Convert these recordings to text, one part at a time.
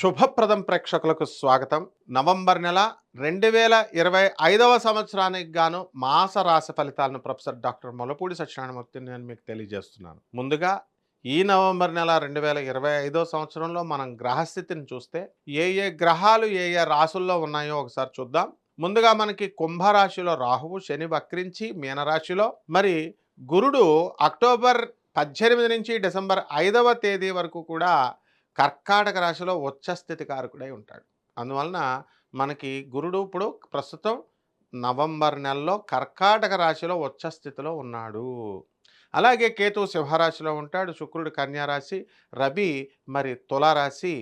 శుభప్రదం ప్రేక్షకులకు స్వాగతం. నవంబర్ నెల రెండు వేల ఇరవై ఐదవ సంవత్సరానికి గాను మాస రాశి ఫలితాలను ప్రొఫెసర్ డాక్టర్ మొలపూడి సత్యనారాయణమూర్తి నేను మీకు తెలియజేస్తున్నాను. ముందుగా ఈ నవంబర్ నెల రెండు వేల ఇరవై ఐదో సంవత్సరంలో మనం గ్రహస్థితిని చూస్తే ఏ ఏ గ్రహాలు ఏ ఏ రాసుల్లో ఉన్నాయో ఒకసారి చూద్దాం. ముందుగా మనకి కుంభరాశిలో రాహువు శని వక్రించి మీనరాశిలో. మరి గురుడు అక్టోబర్ పద్దెనిమిది నుంచి డిసెంబర్ ఐదవ తేదీ వరకు కూడా కర్కాటక రాశిలో ఉచ్చస్థితి కారకుడై ఉంటాడు. అందువలన మనకి గురుడు ఇప్పుడు ప్రస్తుతం నవంబర్ నెలలో కర్కాటక రాశిలో ఉచ్చస్థితిలో ఉన్నాడు. అలాగే కేతు సింహరాశిలో ఉంటాడు శుక్రుడు కన్యారాశి రవి మరి తులారాశి.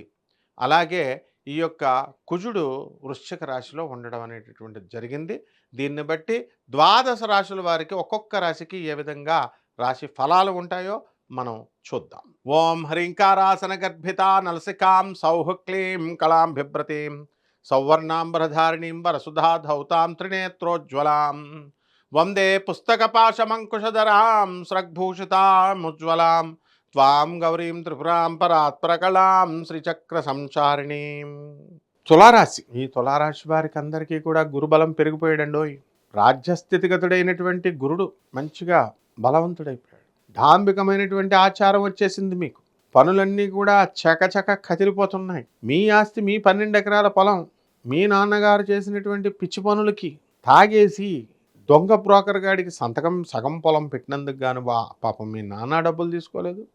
అలాగే ఈ యొక్క కుజుడు వృశ్చిక రాశిలో ఉండడం అనేటటువంటిది జరిగింది. దీన్ని బట్టి ద్వాదశ రాశుల వారికి ఒక్కొక్క రాశికి ఏ విధంగా రాశి ఫలాలు ఉంటాయో మనం చూద్దాం. ఓం హ్రీంకారాసన గర్భిత నలసికాం సౌహుక్లీం కళాం బిభ్రతీం సౌవర్ణాంబరధారిణీం వరసుధా ధౌతాం త్రినేత్రోజ్వలాం వందే పుస్తకపాశమంకుశధరాం స్రగ్భూషితాముజ్వలాం త్వాం గౌరీం త్రిపురాం పరాత్పరకళాం శ్రీచక్ర సంచారిణీం. తులారాశి ఈ తులారాశి వారికి అందరికీ కూడా గురుబలం పెరిగిపోయాడండోయ్. రాజ్యస్థితిగతుడైనటువంటి గురుడు మంచిగా బలవంతుడైపోయాడు. డాంబికమైనటువంటి ఆచారం వచ్చేసింది మీకు. పనులన్నీ కూడా చకచక కదిలిపోతున్నాయి. మీ ఆస్తి మీ పన్నెండు ఎకరాల పొలం మీ నాన్నగారు చేసినటువంటి పిచ్చి పనులకి తాగేసి దొంగ బ్రోకర్ గాడికి సంతకం సగం పొలం పెట్టినందుకు గాను బా పాపం మీ నాన్న డబ్బులు తీసుకోలేదు.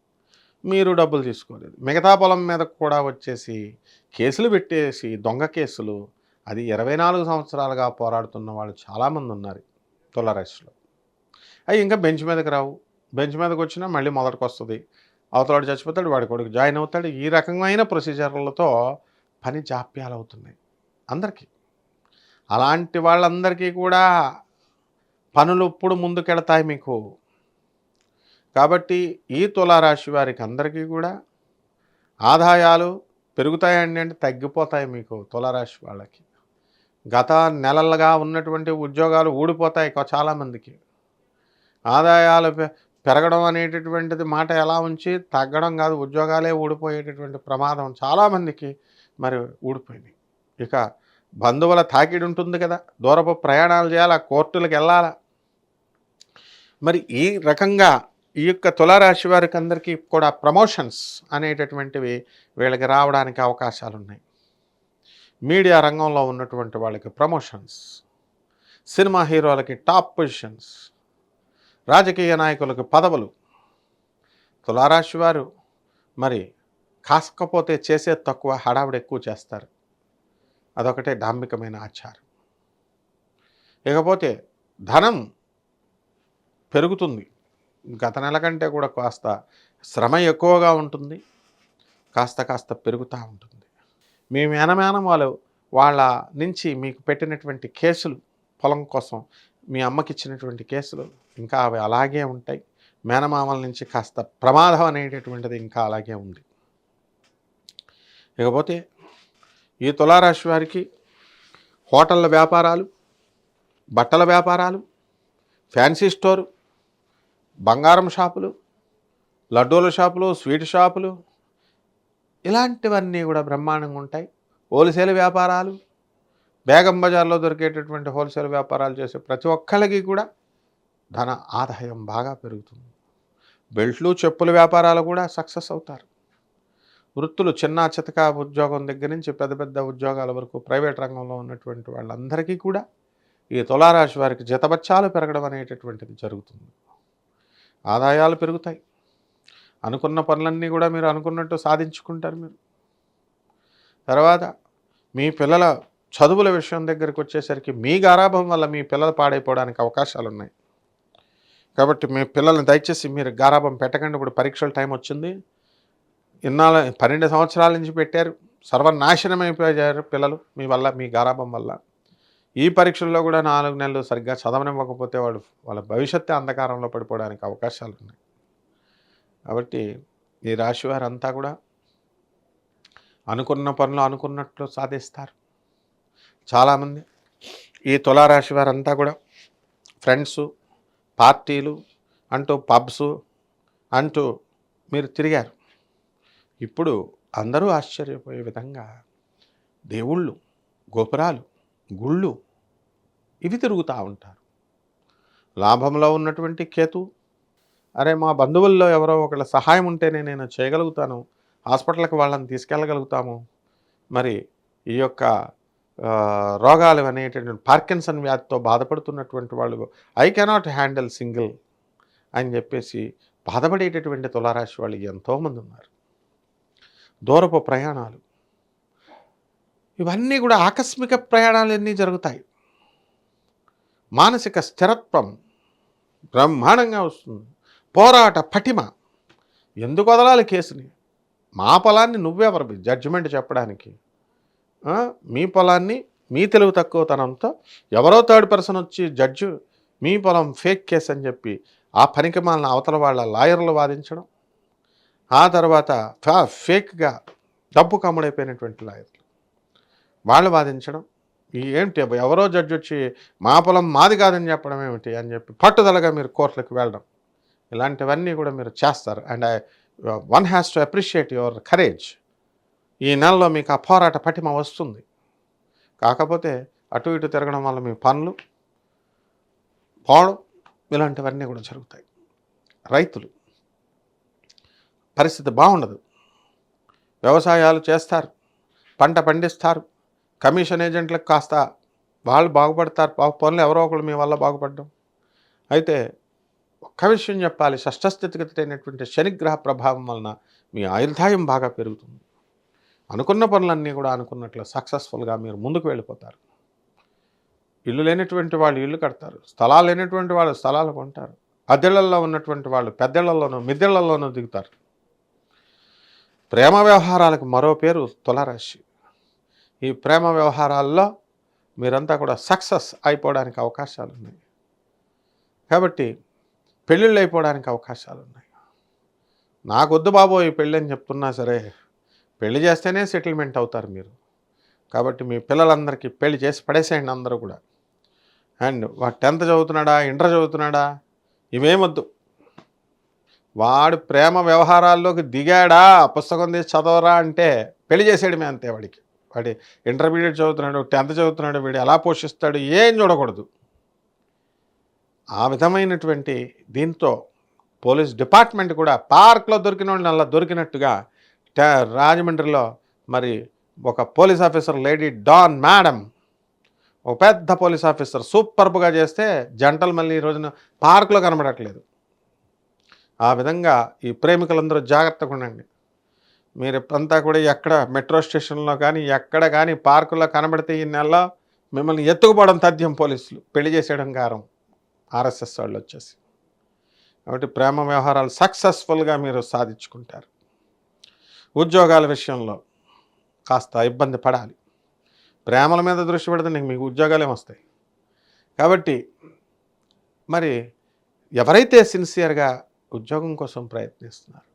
మీరు డబ్బులు తీసుకోలేదు. మిగతా పొలం మీద కూడా వచ్చేసి కేసులు పెట్టేసి దొంగ కేసులు అది ఇరవై నాలుగు సంవత్సరాలుగా పోరాడుతున్న వాళ్ళు చాలామంది ఉన్నారు తులరాశిలో అవి ఇంకా బెంచ్ మీదకి రావు. బెంచ్ మీదకి వచ్చినా మళ్ళీ మొదటికి వస్తుంది అవతలాడు చచ్చిపోతాడు వాడి కొడుకు జాయిన్ అవుతాడు. ఈ రకమైన ప్రొసీజర్లతో పని జాప్యాలు అవుతున్నాయి అందరికీ. అలాంటి వాళ్ళందరికీ కూడా పనులు ఇప్పుడు ముందుకెడతాయి మీకు. కాబట్టి ఈ తులారాశి వారికి అందరికీ కూడా ఆదాయాలు పెరుగుతాయండి అంటే తగ్గిపోతాయి మీకు తులారాశి వాళ్ళకి. గత నెలలుగా ఉన్నటువంటి ఉద్యోగాలు ఊడిపోతాయి చాలామందికి. ఆదాయాలు పెరగడం అనేటటువంటిది మాట ఎలా ఉంచి తగ్గడం కాదు ఉద్యోగాలే ఊడిపోయేటటువంటి ప్రమాదం చాలామందికి మరి ఊడిపోయింది. ఇక బంధువుల తాకిడి ఉంటుంది కదా దూరపు ప్రయాణాలు చేయాలా కోర్టులకు వెళ్ళాలా? మరి ఈ రకంగా ఈ యొక్క తులారాశి వారికి అందరికీ కూడా ప్రమోషన్స్ అనేటటువంటివి వీళ్ళకి రావడానికి అవకాశాలు ఉన్నాయి. మీడియా రంగంలో ఉన్నటువంటి వాళ్ళకి ప్రమోషన్స్ సినిమా హీరోలకి టాప్ పొజిషన్స్ రాజకీయ నాయకులకు పదవులు. తులారాశి వారు మరి కాసకపోతే చేసే తక్కువ హడావిడి ఎక్కువ చేస్తారు. అదొకటే డాంబికమైన ఆచారం. ఇకపోతే ధనం పెరుగుతుంది. గత నెల కంటే కూడా కాస్త శ్రమ ఎక్కువగా ఉంటుంది. కాస్త కాస్త పెరుగుతూ ఉంటుంది. మీ మేనమేనం వాళ్ళు వాళ్ళ నుంచి మీకు పెట్టినటువంటి కేసులు పొలం కోసం మీ అమ్మకి ఇచ్చినటువంటి కేసులు ఇంకా అవి అలాగే ఉంటాయి. మేనమామల నుంచి కాస్త ప్రమాదం అనేటటువంటిది ఇంకా అలాగే ఉంది. ఇకపోతే ఈ తులారాశి వారికి హోటళ్ళ వ్యాపారాలు బట్టల వ్యాపారాలు ఫ్యాన్సీ స్టోరు బంగారం షాపులు లడ్డూల షాపులు స్వీట్ షాపులు ఇలాంటివన్నీ కూడా బ్రహ్మాండంగా ఉంటాయి. హోల్సేల్ వ్యాపారాలు బేగం బజార్లో దొరికేటటువంటి హోల్సేల్ వ్యాపారాలు చేసే ప్రతి ఒక్కరికి కూడా ధన ఆదాయం బాగా పెరుగుతుంది. బెల్ట్లు చెప్పుల వ్యాపారాలు కూడా సక్సెస్ అవుతారు. వృత్తులు చిన్న చితక ఉద్యోగం దగ్గర నుంచి పెద్ద పెద్ద ఉద్యోగాల వరకు ప్రైవేట్ రంగంలో ఉన్నటువంటి వాళ్ళందరికీ కూడా ఈ తులారాశి వారికి జతబచ్చాలు పెరగడం అనేటటువంటిది జరుగుతుంది. ఆదాయాలు పెరుగుతాయి. అనుకున్న పనులన్నీ కూడా మీరు అనుకున్నట్టు సాధించుకుంటారు మీరు. తర్వాత మీ పిల్లల చదువుల విషయం దగ్గరికి వచ్చేసరికి మీ గారాభం వల్ల మీ పిల్లలు పాడైపోవడానికి అవకాశాలు ఉన్నాయి కాబట్టి మీ పిల్లల్ని దయచేసి మీరు గారాభం పెట్టకండి. ఇప్పుడు పరీక్షల టైం వచ్చింది. ఇన్నాళ్ళ పన్నెండు సంవత్సరాల నుంచి పెట్టారు. సర్వనాశనమైపోయారు అయిపోయారు పిల్లలు మీ వల్ల మీ గారాభం వల్ల. ఈ పరీక్షల్లో కూడా నాలుగు నెలలు సరిగ్గా చదవనివ్వకపోతే వాళ్ళు వాళ్ళ భవిష్యత్తు అంధకారంలో పడిపోవడానికి అవకాశాలు ఉన్నాయి కాబట్టి ఈ రాశి వారంతా కూడా అనుకున్న పనులు అనుకున్నట్లు సాధిస్తారు. చాలామంది. ఈ తులారాశి వారంతా కూడా ఫ్రెండ్స్ పార్టీలు అంటూ పబ్స్ అంటూ మీరు తిరిగారు. ఇప్పుడు అందరూ ఆశ్చర్యపోయే విధంగా దేవుళ్ళు గోపురాలు గుళ్ళు ఇవి తిరుగుతూ ఉంటారు. లాభంలో ఉన్నటువంటి కేతు అరే మా బంధువుల్లో ఎవరో ఒకళ్ళ సహాయం ఉంటేనే నేను చేయగలుగుతాను హాస్పిటల్కి వాళ్ళని తీసుకెళ్ళగలుగుతాము. మరి ఈ యొక్క రోగాలు అనేటటువంటి పార్కిన్సన్ వ్యాధితో బాధపడుతున్నటువంటి వాళ్ళు ఐ కెనాట్ హ్యాండిల్ సింగిల్ అని చెప్పేసి బాధపడేటటువంటి తులారాశి వాళ్ళు ఎంతోమంది ఉన్నారు. దూరపు ప్రయాణాలు. ఇవన్నీ కూడా ఆకస్మిక ప్రయాణాలు అన్నీ జరుగుతాయి. మానసిక స్థిరత్వం బ్రహ్మాండంగా వస్తుంది. పోరాట పటిమ. ఎందుకు వదలాలి కేసుని? మా పొలాన్ని నువ్వెవరు జడ్జిమెంట్ చెప్పడానికి. మీ పొలాన్ని మీ తెలివి తక్కువతనంతో ఎవరో థర్డ్ పర్సన్ వచ్చి జడ్జి మీ పొలం ఫేక్ కేసు అని చెప్పి ఆ పనికి మాలిన అవతల వాళ్ళ లాయర్లు వాదించడం ఆ తర్వాత ఫేక్గా డబ్బు కమ్ముడైపోయినటువంటి లాయర్లు వాళ్ళు వాదించడం. ఏమిటి ఏంటి ఎవరో జడ్జి వచ్చి మా పొలం మాది కాదని చెప్పడం ఏమిటి అని చెప్పి పట్టుదలగా మీరు కోర్టులకు వెళ్ళడం. ఇలాంటివన్నీ కూడా మీరు చేస్తారు. And I one has to appreciate your courage. ఈ నెలలో మీకు ఆ పోరాట పటిమ వస్తుంది. కాకపోతే అటు ఇటు తిరగడం వల్ల మీ పనులు పోవడం ఇలాంటివన్నీ కూడా జరుగుతాయి. రైతులు పరిస్థితి బాగుండదు. వ్యవసాయాలు చేస్తారు పంట పండిస్తారు కమిషన్ ఏజెంట్లకు కాస్త వాళ్ళు బాగుపడతారు పనులు ఎవరో ఒకళ్ళు మీ వల్ల బాగుపడడం. అయితే ఒక్క విషయం చెప్పాలి షష్ఠస్థితిగతి అయినటువంటి శనిగ్రహ ప్రభావం వలన మీ ఆయుర్దాయం బాగా పెరుగుతుంది. అనుకున్న పనులన్నీ కూడా అనుకున్నట్లు సక్సెస్ఫుల్గా మీరు ముందుకు వెళ్ళిపోతారు. ఇల్లు లేనటువంటి వాళ్ళు ఇల్లు కడతారు. స్థలాలు లేనటువంటి వాళ్ళు స్థలాలు కొంటారు. అద్దెళ్ళలో ఉన్నటువంటి వాళ్ళు పెద్దళ్ళలోనూ మిద్దెళ్ళలోనూ దిగుతారు. ప్రేమ వ్యవహారాలకు మరో పేరు తులారాశి. ఈ ప్రేమ వ్యవహారాల్లో మీరంతా కూడా సక్సెస్ అయిపోవడానికి అవకాశాలు ఉన్నాయి కాబట్టి పెళ్ళిళ్ళు అయిపోవడానికి అవకాశాలు ఉన్నాయి నాకొద్దు బాబో ఈ పెళ్ళి అని చెప్తున్నా సరే పెళ్ళి చేస్తేనే సెటిల్మెంట్ అవుతారు మీరు. కాబట్టి మీ పిల్లలందరికీ పెళ్ళి చేసి పడేసేయండి అందరూ కూడా. అండ్ వాడు టెన్త్ చదువుతున్నాడా ఇంటర్ చదువుతున్నాడా ఇవేమొద్దు వాడు ప్రేమ వ్యవహారాల్లోకి దిగాడా పుస్తకం తీసి చదవరా అంటే పెళ్ళి చేసేయడమే అంతే వాడికి. వాడి ఇంటర్మీడియట్ చదువుతున్నాడు టెన్త్ చదువుతున్నాడు వీడు ఎలా పోషిస్తాడు ఏం చూడకూడదు. ఆ విధమైనటువంటి దీంతో పోలీస్ డిపార్ట్మెంట్ కూడా పార్క్లో దొరికిన వాళ్ళని అలా దొరికినట్టుగా రాజమండ్రిలో మరి ఒక police officer lady don madam ఒక పెద్ద పోలీస్ ఆఫీసర్ సూపర్బ్గా చేస్తే జంటలు మళ్ళీ ఈ రోజున పార్కులో కనబడట్లేదు. ఆ విధంగా ఈ ప్రేమికులందరూ జాగ్రత్తగా ఉండండి. మీరు అంతా కూడా ఎక్కడ మెట్రో స్టేషన్లో కానీ ఎక్కడ కానీ పార్కులో కనబడితే ఈ నెలలో మిమ్మల్ని ఎత్తుకుపోవడం తథ్యం పోలీసులు. పెళ్ళి చేసేయడం కారం ఆర్ఎస్ఎస్ వాళ్ళు వచ్చేసి. కాబట్టి ప్రేమ వ్యవహారాలు సక్సెస్ఫుల్గా మీరు సాధించుకుంటారు. ఉద్యోగాల విషయంలో కాస్త ఇబ్బంది పడాలి. ప్రేమల మీద దృష్టి పెడితే నీకు మీకు ఉద్యోగాలే వస్తాయి. కాబట్టి మరి ఎవరైతే సిన్సియర్గా ఉద్యోగం కోసం ప్రయత్నిస్తున్నారు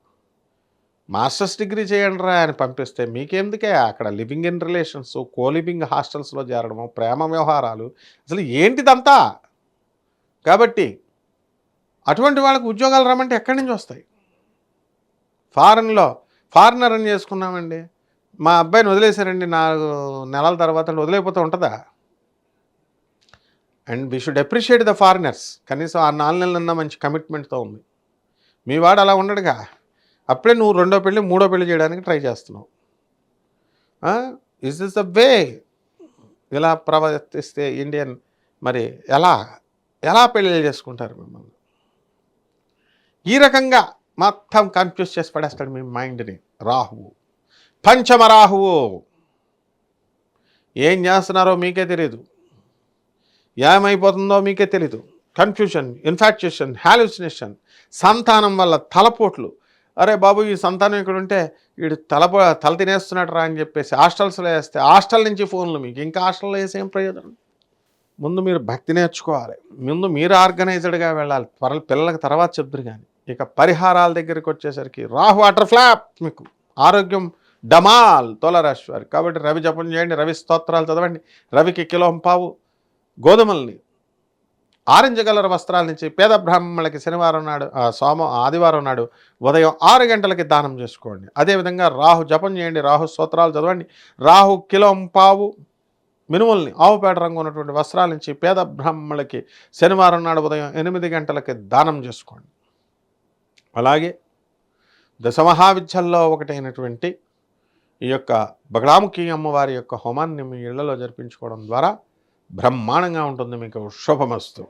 మాస్టర్స్ డిగ్రీ చేయండి రా అని పంపిస్తే మీకెందుకే అక్కడ living in relations co living హాస్టల్స్లో చేరడము ప్రేమ వ్యవహారాలు అసలు ఏంటిదంతా? కాబట్టి అటువంటి వాళ్ళకు ఉద్యోగాలు రమ్మంటే ఎక్కడి నుంచి వస్తాయి? ఫారెన్లో ఫారినర్ అని చేసుకున్నామండి. మా అబ్బాయిని వదిలేశారండి. నాలుగు నెలల తర్వాత వదిలేకపోతే ఉంటుందా? And we should appreciate the foreigners. కనీసం ఆ నాలుగు నెలలన్నా మంచి కమిట్మెంట్తో ఉంది. మీ వాడు అలా ఉండడుగా. అప్పుడే నువ్వు రెండో పెళ్ళి మూడో పెళ్ళి చేయడానికి ట్రై చేస్తున్నావు. ఇస్ దిస్ ద వే ఇలా ప్రవర్తిస్తే ఇండియన్ మరి ఎలా? ఎలా పెళ్ళిళ్ళు చేసుకుంటారు మిమ్మల్ని? ఈ రకంగా మొత్తం కన్ఫ్యూజ్ చేసి పడేస్తాడు మీ మైండ్ని. రాహువు. పంచమ రాహువు. ఏం చేస్తున్నారో మీకే తెలియదు ఏమైపోతుందో మీకే తెలీదు. కన్ఫ్యూషన్ ఇన్ఫాక్చుయేషన్ హాల్యూసినేషన్ సంతానం వల్ల తలపోట్లు. అరే బాబు ఈ సంతానం ఇక్కడ ఉంటే వీడు తలపో తల తినేస్తున్నాడు రా అని చెప్పేసి హాస్టల్స్లో వేస్తే హాస్టల్ నుంచి ఫోన్లు మీకు. ఇంకా హాస్టల్లో వేసే ప్రయోజనం? ముందు మీరు భక్తి నేర్చుకోవాలి. ముందు మీరు ఆర్గనైజ్డ్గా వెళ్ళాలి. త్వరలు పిల్లలకు తర్వాత చెప్తారు కానీ. ఇక పరిహారాల దగ్గరికి వచ్చేసరికి రాహు వాటర్ ఫ్లాప్. మీకు ఆరోగ్యం డమాల్ తోలరాశి వారి కాబట్టి రవి జపం చేయండి రవి స్తోత్రాలు చదవండి రవికి కిలో పావు గోధుమల్ని ఆరెంజ్ కలర్ వస్త్రాల నుంచి పేద బ్రాహ్మణులకి శనివారం నాడు సోమ ఆదివారం నాడు ఉదయం ఆరు గంటలకి దానం చేసుకోండి. అదేవిధంగా రాహు జపం చేయండి రాహు స్తోత్రాలు చదవండి రాహు కిలోం పావు మినుముల్ని ఆవుపేట రంగు ఉన్నటువంటి వస్త్రాల నుంచి పేద బ్రాహ్మణులకి శనివారం నాడు ఉదయం ఎనిమిది గంటలకి దానం చేసుకోండి. అలాగే దశమహావిద్యల్లో ఒకటైనటువంటి ఈ యొక్క బగడాముఖి అమ్మవారి యొక్క హోమాన్ని మీ ఇళ్ళలో జరిపించుకోవడం ద్వారా బ్రహ్మాండంగా ఉంటుంది. మీకు శుభమస్తు.